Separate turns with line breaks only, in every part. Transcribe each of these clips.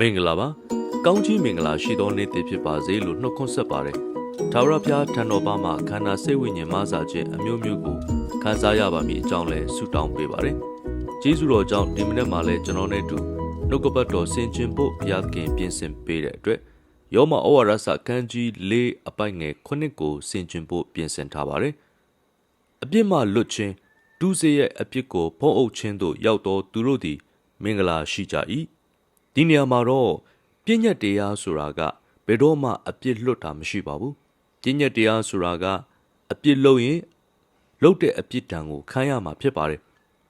မင်္ဂလာပါကောင်းကြီးမင်္ဂလာရှိသောနေ့တည်ဖြစ်ပါစေလို့နှုတ်ခွန်းဆက်ပါတယ်ထာဝရဘုရားထံတော်ပါမှာခန္ဓာစိတ်ဝိညာဉ်မဆာခြင်းအမျိုးမျိုးကိုခံစားရပါမည်အကြောင်းလဲဆုတောင်းပေးပါတယ်ကျေးဇူးတော်ကြောင့်ဒီမနေ့မှာလဲကျွန်တော်နဲ့အတူနှုတ်ကပတ်တော်ဆင်ခြင်ဖို့ဘုရားသခင်ပြင်ဆင်ပေးတဲ့အတွက်ယောမဩဝါဒစာခန်းကြီး၄အပိုက်ငယ်9ကိုဆင်ခြင်ဖို့ပြင်ဆင်ထားပါတယ်အပြစ်မှလွတ်ခြင်းဒုစရရဲ့အပြစ်ကိုဖုံးအုပ်ခြင်းသို့ရောက်တော်သူတို့သည် မင်္ဂလာရှိကြ၏ ဒီနေရာမှာတော့ပြည့်ညက်တရားဆိုတာကဘယ်တော့မှအပြစ်လွတ်တာမရှိပါဘူးပြည့်ညက်တရားဆိုတာကအပြစ်လုပ်ရင်လုပ်တဲ့အပြစ်ဒဏ်ကိုခံရမှာဖြစ်ပါတယ်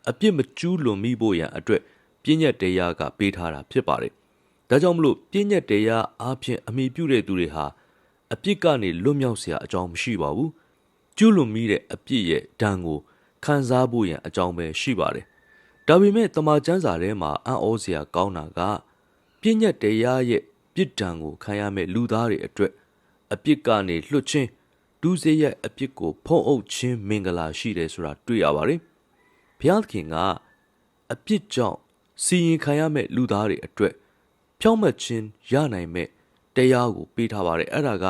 အပြစ်မကျူးလွန်မိဖို့ရန်အတွက်ပြည့်ညက်တရားကပေးထားတာဖြစ်ပါတယ်ဒါကြောင့်မလို့ပြည့်ညက်တရားအားဖြင့်အမိပြုတဲ့သူတွေဟာအပြစ်ကနေလွတ်မြောက်စရာအကြောင်းမရှိပါဘူးကျူးလွန်မိတဲ့အပြစ်ရဲ့ဒဏ်ကိုခံစားဖို့ရန်အကြောင်းပဲရှိပါတယ်ဒါပေမဲ့တမန်ကျမ်းစာထဲမှာအံ့ဩစရာကောင်းတာက ပြည့်ညတ်တရားရဲ့ပြစ်ဒဏ်ကိုခံရမဲ့လူသားတွေအတွက်အပြစ်ကနေလွတ်ချင်းဒုစရိုက်အပြစ်ကိုဖုံးအုပ်ခြင်းမင်္ဂလာရှိတယ်ဆိုတာတွေ့ရပါတယ်။ဘုရားသခင်ကအပြစ်ကြောင့်စီရင်ခံရမဲ့လူသားတွေအတွက်ဖြောင့်မတ်ခြင်းရနိုင်မဲ့တရားကိုပေးထားပါတယ်။အဲ့ဒါက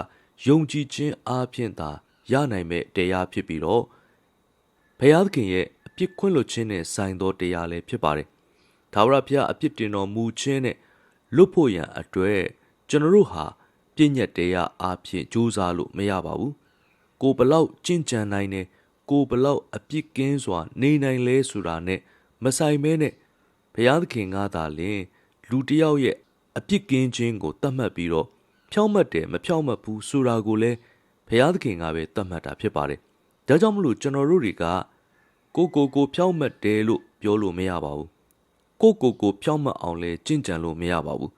ယုံကြည်ခြင်းအားဖြင့်သာရနိုင်မဲ့တရားဖြစ်ပြီးတော့ဘုရားသခင်ရဲ့အပြစ်ခွင့်လွတ်ခြင်းနဲ့ဆိုင်သောတရားလည်းဖြစ်ပါတယ်။သာဝရဘုရားအပြစ်တင်တော်မူခြင်းနဲ့ လွတ်ဖို့ရန်အတွက်ကျွန်တော်တို့ဟာပြည့်ညတ်တရားအားဖြင့်ကြိုးစားလို့မရပါဘူးကိုဘလောက်ကြင်ကြံနိုင်တယ်ကိုဘလောက်အပြစ်ကင်းစွာ နေနိုင်လဲဆိုတာနဲ့မဆိုင်မဲနဲ့ဘုရားသခင်ကသာလျှင်လူတစ်ယောက်ရဲ့အပြစ်ကင်းခြင်းကိုတတ်မှတ်ပြီးတော့ဖြောင့်မတ်တယ်မဖြောင့်မတ်ဘူးဆိုတာကိုလည်းဘုရားသခင်ကပဲတတ်မှတ်တာဖြစ်ပါတယ်ဒါကြောင့်မလို့ကျွန်တော်တို့တွေကကိုကိုကိုဖြောင့်မတ်တယ်လို့ပြောလို့မရပါဘူး ကိုယ့်ကိုယ်ကိုဖြောင့်မတ်အောင်လဲကြင့်ကြံလို့မရပါဘူး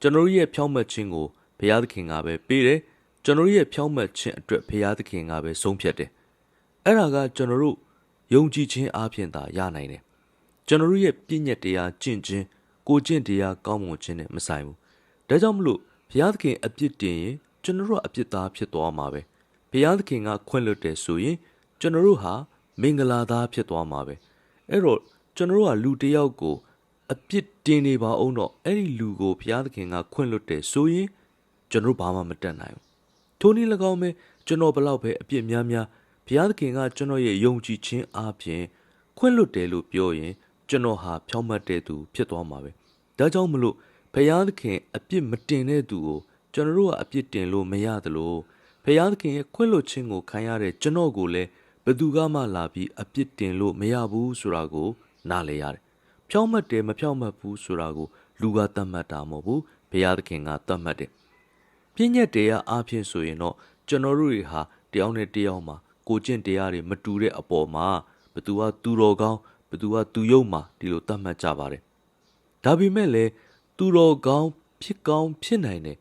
ကျွန်တော်တို့ရဲ့ဖြောင့်မတ်ခြင်းကိုဘုရားသခင်ကပဲပေးတယ်ကျွန်တော်တို့ရဲ့ဖြောင့်မတ်ခြင်းအတွက်ဘုရားသခင်ကပဲဆုံးဖြတ်တယ်အဲ့ဒါကကျွန်တော်တို့ယုံကြည်ခြင်းအပြင်သာရနိုင်တယ်ကျွန်တော်တို့ရဲ့ပြည့်ညက်တရားကျင့်ခြင်းကိုကျင့်တရားကောင်းမွန်ခြင်းနဲ့မဆိုင်ဘူးဒါကြောင့်မလို့ဘုရားသခင်အပြစ်တင်ရင်ကျွန်တော်တို့အပြစ်သားဖြစ်သွားမှာပဲဘုရားသခင်ကခွင့်လွှတ်တယ်ဆိုရင်ကျွန်တော်တို့ဟာမင်္ဂလာသားဖြစ်သွားမှာပဲအဲ့တော့ကျွန်တော်တို့ကလူတစ်ယောက်ကို အပြစ်တင်နေပါအောင်တော့အဲ့ဒီလူကိုဘုရားသခင်ကခွင့်လွတ်တယ်ဆိုရင်ကျွန်တော်ဘာမှမတတ်နိုင်ဘူးထိုနည်း၎င်းပဲကျွန်တော်ဘလောက်ပဲအပြစ်များများဘုရားသခင်ကကျွန်တော်ရဲ့ယုံကြည်ခြင်းအားဖြင့်ခွင့်လွတ်တယ်လို့ပြောရင်ကျွန်တော်ဟာဖြောင့်မတ်တဲ့သူဖြစ်သွားမှာပဲဒါကြောင့်မလို့ဘုရားသခင်အပြစ်မတင်တဲ့သူကိုကျွန်တော်တို့ကအပြစ်တင်လို့မရသလိုဘုရားသခင်ရဲ့ခွင့်လွတ်ခြင်းကိုခံရတဲ့ကျွန်တော်ကိုလည်းဘယ်သူကမှလာပြီးအပြစ်တင်လို့မရဘူးဆိုတာကိုနားလည်ရတယ် ဖြောင့်မတ်တယ်မဖြောင့်မတ်ဘူးဆိုတာကိုလူကသတ်မှတ်တာမဟုတ်ဘူးဘုရားသခင်ကသတ်မှတ်တယ်ပြည့်ညက်တရားအားဖြင့်ဆိုရင်တော့ကျွန်တော်တို့တွေဟာတယောက်နဲ့တယောက်မှာကိုကျင့်တရားတွေမတူတဲ့အပေါ်မှာဘသူကသူတော်ကောင်းဘသူကသူယုံမှာဒီလိုသတ်မှတ်ကြပါတယ်ဒါပေမဲ့လည်းသူတော်ကောင်းဖြစ်ကောင်းဖြစ်နိုင်တယ်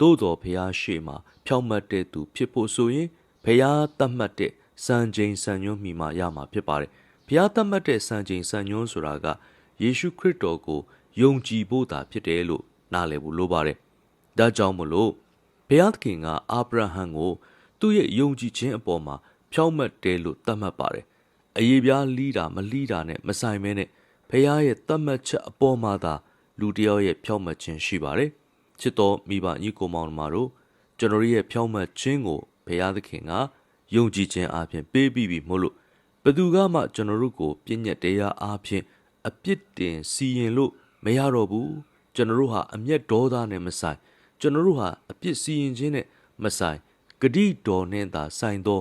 သို့တော်ဘုရားရှေ့မှာဖြောင့်မတ်တဲ့သူဖြစ်ဖို့ဆိုရင်ဘုရားသတ်မှတ်တဲ့စံချိန်စံညွှန်းမိမှရမှာဖြစ်ပါတယ်ဘုရားသတ်မှတ်တဲ့စံချိန်စံညွှန်းဆိုတာက ယေရှုခရစ်တော်ကိုယုံကြည်ဖို့သာဖြစ်တယ်လို့နားလည်ဖို့လိုပါတယ်။ဒါကြောင့်မလို့ဘုရားသခင်ကအာဗြဟံကိုသူ့ရဲ့ယုံကြည်ခြင်းအပေါ်မှာဖြောင့်မတ်တယ်လို့သတ်မှတ်ပါတယ်။အရေးပြားလီးတာမလီးတာနဲ့မဆိုင်မဲနဲ့ဘုရားရဲ့သတ်မှတ်ချက်အပေါ်မှာသာလူတစ်ယောက်ရဲ့ဖြောင့်မတ်ခြင်းရှိပါတယ်။ချစ်တော်မိဘညီကိုမောင်တို့တို့ကျွန်တော်ရဲ့ဖြောင့်မတ်ခြင်းကိုဘုရားသခင်ကယုံကြည်ခြင်းအပြင်ပေးပြီးပြီမို့လို့ဘယ်သူကမှကျွန်တော်တို့ကိုပြည့်ညက်တရားအားဖြင့် အပြစ်တင်စီရင်လို့မရတော့ဘူးကျွန်တော်တို့ဟာအမျက်ဒေါသနဲ့မဆိုင် ကျွန်တော်တို့ဟာအပြစ်စီရင်ခြင်းနဲ့မဆိုင်ဂတိတော်နဲ့သာဆိုင်သော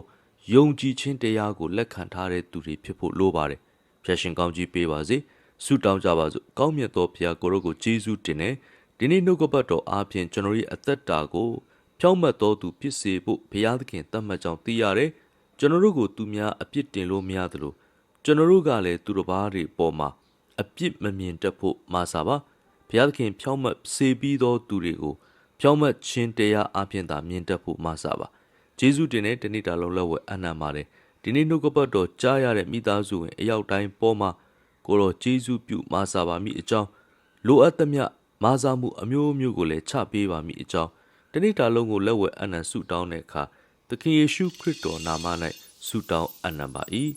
ယုံကြည်ခြင်းတရားကိုလက်ခံထားတဲ့သူတွေဖြစ်ဖို့လိုပါတယ်ဖျက်ရှင်ကောင်းကြီးပေးပါစေဆုတောင်းကြပါစို့ကောင်းမြတ်သောဘုရားကိုရောကိုယေရှုတင်နေဒီနေ့နှုတ်ကပတ်တော်အားဖြင့်ကျွန်တော်ရဲ့အသက်တာကိုဖြောင့်မတ်တော်သူဖြစ်စေဖို့ဘုရားသခင်တတ်မှတ်ကြောင်းသိရတယ်ကျွန်တော်တို့ကိုသူများအပြစ်တင်လို့မရသလိုကျွန်တော်တို့ကလည်းသူတစ်ပါးတွေပေါ်မှာ အပြစ်မမြင်တတ်ဖို့မာစာပါဘုရားသခင်ဖြောင့်မတ်စေပြီးသောသူတွေကိုဖြောင့်မတ်ခြင်းတရားအပြင်သာမြင်တတ်ဖို့မာစာပါဂျေဇုတင်တဲ့တနေ့တာလုံးလက်ဝဲအနံပါတယ်ဒီနေ့နှုတ်ကပတ်တော်ကြားရတဲ့မိသားစုဝင်အရောက်တိုင်းပေါ်မှာကိုတော်ဂျေဇုပြုမာစာပါမိအကြောင်းလိုအပ်သမျှမာစာမှုအမျိုးမျိုးကိုလည်းချပေးပါမိအကြောင်းတနေ့တာလုံးကိုလက်ဝဲအနံဆုတောင်းတဲ့အခါသခင်ယေရှုခရစ်တော်နာမ၌ဆုတောင်းအနံပါ၏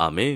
အာမင်